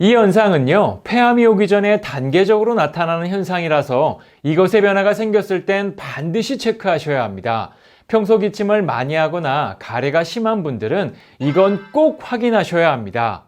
이 현상은요, 폐암이 오기 전에 단계적으로 나타나는 현상이라서 이것의 변화가 생겼을 땐 반드시 체크하셔야 합니다. 평소 기침을 많이 하거나 가래가 심한 분들은 이건 꼭 확인하셔야 합니다.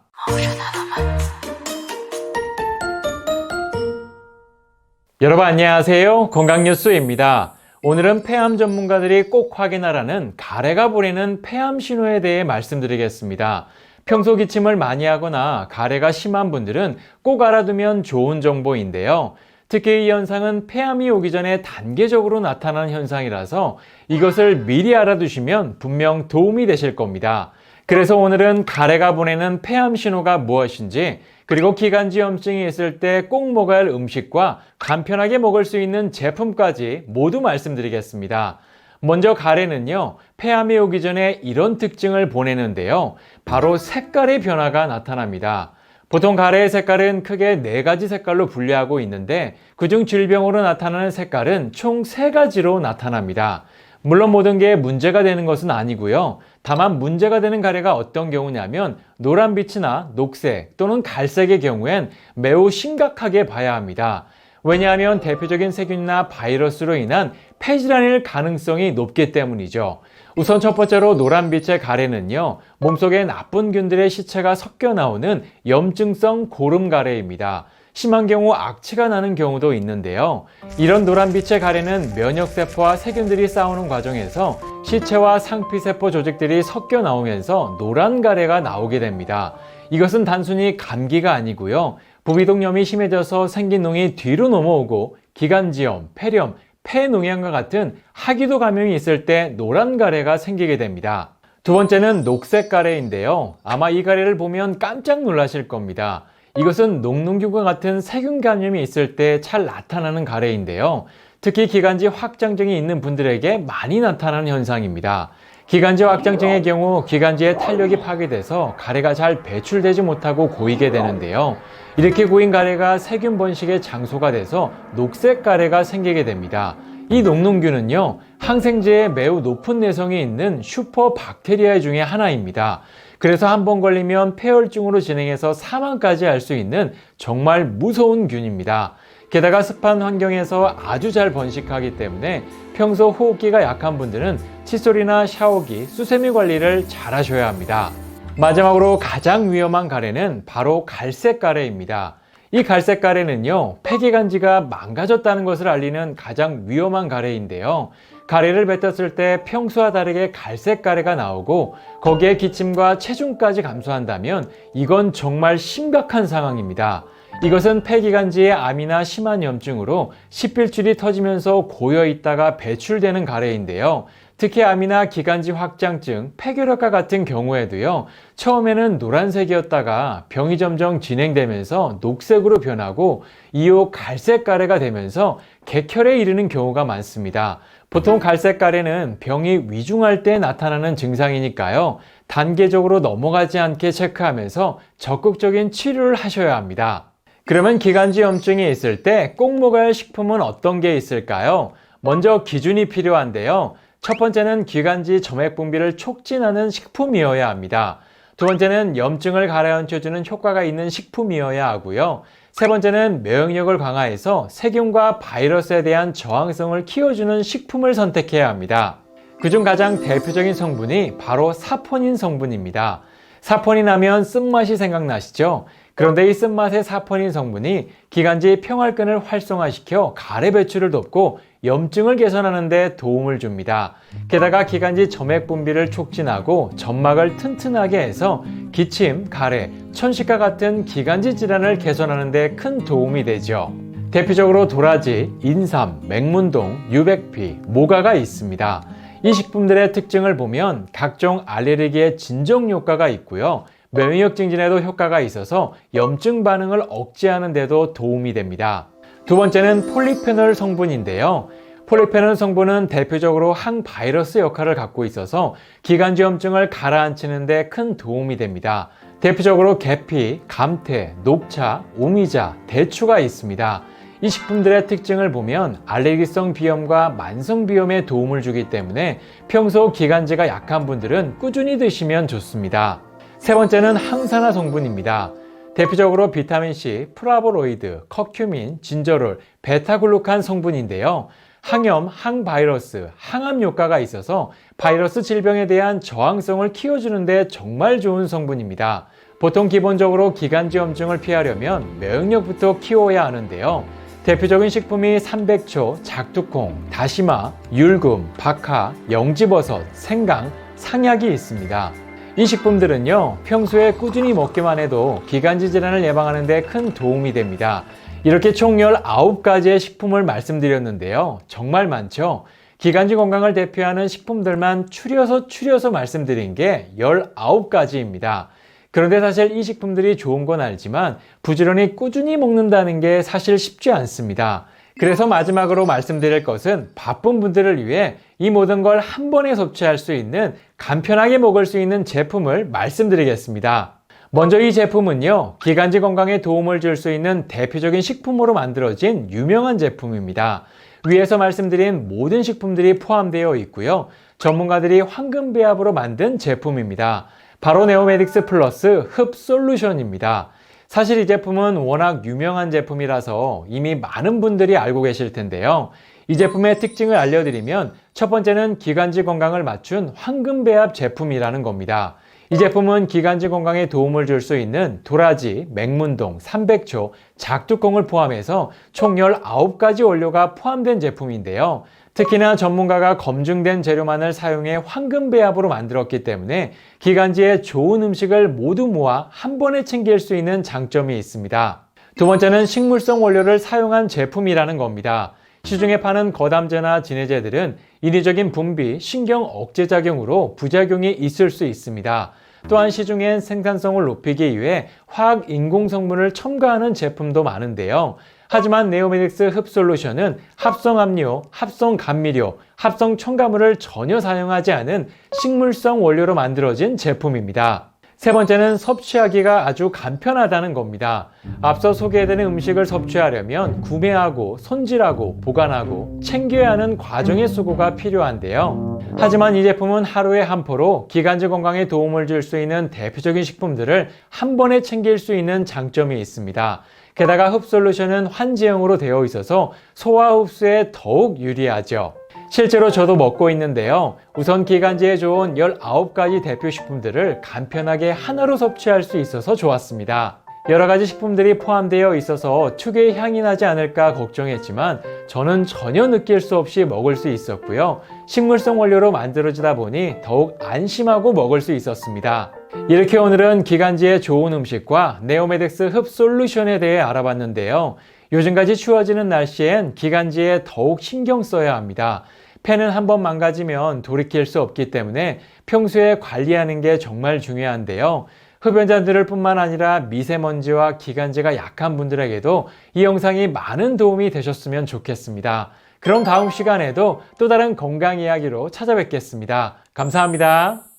여러분 안녕하세요. 건강뉴스입니다. 오늘은 폐암 전문가들이 꼭 확인하라는 가래가 보내는 폐암 신호에 대해 말씀드리겠습니다. 평소 기침을 많이 하거나 가래가 심한 분들은 꼭 알아두면 좋은 정보인데요. 특히 이 현상은 폐암이 오기 전에 단계적으로 나타나는 현상이라서 이것을 미리 알아두시면 분명 도움이 되실 겁니다. 그래서 오늘은 가래가 보내는 폐암 신호가 무엇인지 그리고 기관지염증이 있을 때 꼭 먹어야 할 음식과 간편하게 먹을 수 있는 제품까지 모두 말씀드리겠습니다. 먼저 가래는요, 폐암이 오기 전에 이런 특징을 보내는데요. 바로 색깔의 변화가 나타납니다. 보통 가래의 색깔은 크게 네 가지 색깔로 분류하고 있는데 그중 질병으로 나타나는 색깔은 총 세 가지로 나타납니다. 물론 모든 게 문제가 되는 것은 아니고요. 다만 문제가 되는 가래가 어떤 경우냐면 노란빛이나 녹색 또는 갈색의 경우엔 매우 심각하게 봐야 합니다. 왜냐하면 대표적인 세균이나 바이러스로 인한 폐질환일 가능성이 높기 때문이죠. 우선 첫 번째로 노란빛의 가래는요, 몸속에 나쁜 균들의 시체가 섞여 나오는 염증성 고름 가래입니다. 심한 경우 악취가 나는 경우도 있는데요. 이런 노란빛의 가래는 면역세포와 세균들이 싸우는 과정에서 시체와 상피세포 조직들이 섞여 나오면서 노란 가래가 나오게 됩니다. 이것은 단순히 감기가 아니고요. 부비동염이 심해져서 생긴 膿이 뒤로 넘어오고 기관지염, 폐렴, 폐농양과 같은 하기도 감염이 있을 때 노란 가래가 생기게 됩니다. 두 번째는 녹색 가래인데요. 아마 이 가래를 보면 깜짝 놀라실 겁니다. 이것은 녹농균과 같은 세균 감염이 있을 때 잘 나타나는 가래인데요. 특히 기관지 확장증이 있는 분들에게 많이 나타나는 현상입니다. 기관지 확장증의 경우 기관지의 탄력이 파괴돼서 가래가 잘 배출되지 못하고 고이게 되는데요. 이렇게 고인 가래가 세균 번식의 장소가 돼서 녹색 가래가 생기게 됩니다. 이 녹농균은요, 항생제에 매우 높은 내성이 있는 슈퍼 박테리아 중의 하나입니다. 그래서 한 번 걸리면 폐혈증으로 진행해서 사망까지 할 수 있는 정말 무서운 균입니다. 게다가 습한 환경에서 아주 잘 번식하기 때문에 평소 호흡기가 약한 분들은 칫솔이나 샤워기, 수세미 관리를 잘 하셔야 합니다. 마지막으로 가장 위험한 가래는 바로 갈색 가래입니다. 이 갈색 가래는요, 폐기관지가 망가졌다는 것을 알리는 가장 위험한 가래인데요. 가래를 뱉었을 때 평소와 다르게 갈색 가래가 나오고 거기에 기침과 체중까지 감소한다면 이건 정말 심각한 상황입니다. 이것은 폐기관지의 암이나 심한 염증으로 십필줄이 터지면서 고여 있다가 배출되는 가래인데요. 특히 암이나 기관지 확장증, 폐결핵과 같은 경우에도요, 처음에는 노란색이었다가 병이 점점 진행되면서 녹색으로 변하고 이후 갈색 가래가 되면서 객혈에 이르는 경우가 많습니다. 보통 갈색 가래는 병이 위중할 때 나타나는 증상이니까요, 단계적으로 넘어가지 않게 체크하면서 적극적인 치료를 하셔야 합니다. 그러면 기관지 염증이 있을 때 꼭 먹어야 할 식품은 어떤 게 있을까요? 먼저 기준이 필요한데요. 첫 번째는 기관지 점액 분비를 촉진하는 식품이어야 합니다. 두 번째는 염증을 가라앉혀주는 효과가 있는 식품이어야 하고요. 세 번째는 면역력을 강화해서 세균과 바이러스에 대한 저항성을 키워주는 식품을 선택해야 합니다. 그중 가장 대표적인 성분이 바로 사포닌 성분입니다. 사포닌 하면 쓴맛이 생각나시죠? 그런데 이 쓴맛의 사포닌 성분이 기관지 평활근을 활성화시켜 가래 배출을 돕고 염증을 개선하는 데 도움을 줍니다. 게다가 기관지 점액 분비를 촉진하고 점막을 튼튼하게 해서 기침, 가래, 천식과 같은 기관지 질환을 개선하는 데 큰 도움이 되죠. 대표적으로 도라지, 인삼, 맹문동, 유백피, 모가가 있습니다. 이 식품들의 특징을 보면 각종 알레르기의 진정 효과가 있고요. 면역 증진에도 효과가 있어서 염증 반응을 억제하는 데도 도움이 됩니다. 두 번째는 폴리페놀 성분인데요. 폴리페놀 성분은 대표적으로 항바이러스 역할을 갖고 있어서 기관지염증을 가라앉히는 데 큰 도움이 됩니다. 대표적으로 계피, 감태, 녹차, 오미자, 대추가 있습니다. 이 식품들의 특징을 보면 알레르기성 비염과 만성 비염에 도움을 주기 때문에 평소 기관지가 약한 분들은 꾸준히 드시면 좋습니다. 세 번째는 항산화 성분입니다. 대표적으로 비타민C, 프라보로이드, 커큐민, 진저롤, 베타글루칸 성분인데요. 항염, 항바이러스, 항암 효과가 있어서 바이러스 질병에 대한 저항성을 키워주는데 정말 좋은 성분입니다. 보통 기본적으로 기관지염증을 피하려면 면역력부터 키워야 하는데요. 대표적인 식품이 삼백초, 작두콩, 다시마, 율금, 박하, 영지버섯, 생강, 상약이 있습니다. 이 식품들은요, 평소에 꾸준히 먹기만 해도 기관지 질환을 예방하는 데 큰 도움이 됩니다. 이렇게 총 19가지의 식품을 말씀드렸는데요. 정말 많죠? 기관지 건강을 대표하는 식품들만 추려서 추려서 말씀드린 게 19가지입니다. 그런데 사실 이 식품들이 좋은 건 알지만 부지런히 꾸준히 먹는다는 게 사실 쉽지 않습니다. 그래서 마지막으로 말씀드릴 것은 바쁜 분들을 위해 이 모든 걸 한 번에 섭취할 수 있는 간편하게 먹을 수 있는 제품을 말씀드리겠습니다. 먼저 이 제품은요, 기관지 건강에 도움을 줄 수 있는 대표적인 식품으로 만들어진 유명한 제품입니다. 위에서 말씀드린 모든 식품들이 포함되어 있고요. 전문가들이 황금 배합으로 만든 제품입니다. 바로 네오메딕스 플러스 흡 솔루션입니다. 사실 이 제품은 워낙 유명한 제품이라서 이미 많은 분들이 알고 계실 텐데요. 이 제품의 특징을 알려드리면 첫 번째는 기관지 건강을 맞춘 황금 배합 제품이라는 겁니다. 이 제품은 기관지 건강에 도움을 줄 수 있는 도라지, 맹문동, 삼백초, 작두콩을 포함해서 총 19가지 원료가 포함된 제품인데요. 특히나 전문가가 검증된 재료만을 사용해 황금 배합으로 만들었기 때문에 기관지에 좋은 음식을 모두 모아 한 번에 챙길 수 있는 장점이 있습니다. 두 번째는 식물성 원료를 사용한 제품이라는 겁니다. 시중에 파는 거담제나 진해제들은 인위적인 분비, 신경 억제 작용으로 부작용이 있을 수 있습니다. 또한 시중엔 생산성을 높이기 위해 화학 인공 성분을 첨가하는 제품도 많은데요. 하지만 네오메딕스 흡솔루션은 합성 함유, 합성 감미료, 합성 첨가물을 전혀 사용하지 않은 식물성 원료로 만들어진 제품입니다. 세 번째는 섭취하기가 아주 간편하다는 겁니다. 앞서 소개해드린 음식을 섭취하려면 구매하고 손질하고 보관하고 챙겨야 하는 과정의 수고가 필요한데요. 하지만 이 제품은 하루에 한 포로 기관지 건강에 도움을 줄 수 있는 대표적인 식품들을 한 번에 챙길 수 있는 장점이 있습니다. 게다가 흡솔루션은 환지형으로 되어 있어서 소화 흡수에 더욱 유리하죠. 실제로 저도 먹고 있는데요. 우선 기관지에 좋은 19가지 대표 식품들을 간편하게 하나로 섭취할 수 있어서 좋았습니다. 여러 가지 식품들이 포함되어 있어서 특유의 향이 나지 않을까 걱정했지만 저는 전혀 느낄 수 없이 먹을 수 있었고요. 식물성 원료로 만들어지다 보니 더욱 안심하고 먹을 수 있었습니다. 이렇게 오늘은 기관지에 좋은 음식과 네오메덱스 흡 솔루션에 대해 알아봤는데요. 요즘까지 추워지는 날씨엔 기관지에 더욱 신경 써야 합니다. 팬은 한 번 망가지면 돌이킬 수 없기 때문에 평소에 관리하는 게 정말 중요한데요. 흡연자들을 뿐만 아니라 미세먼지와 기관지가 약한 분들에게도 이 영상이 많은 도움이 되셨으면 좋겠습니다. 그럼 다음 시간에도 또 다른 건강 이야기로 찾아뵙겠습니다. 감사합니다.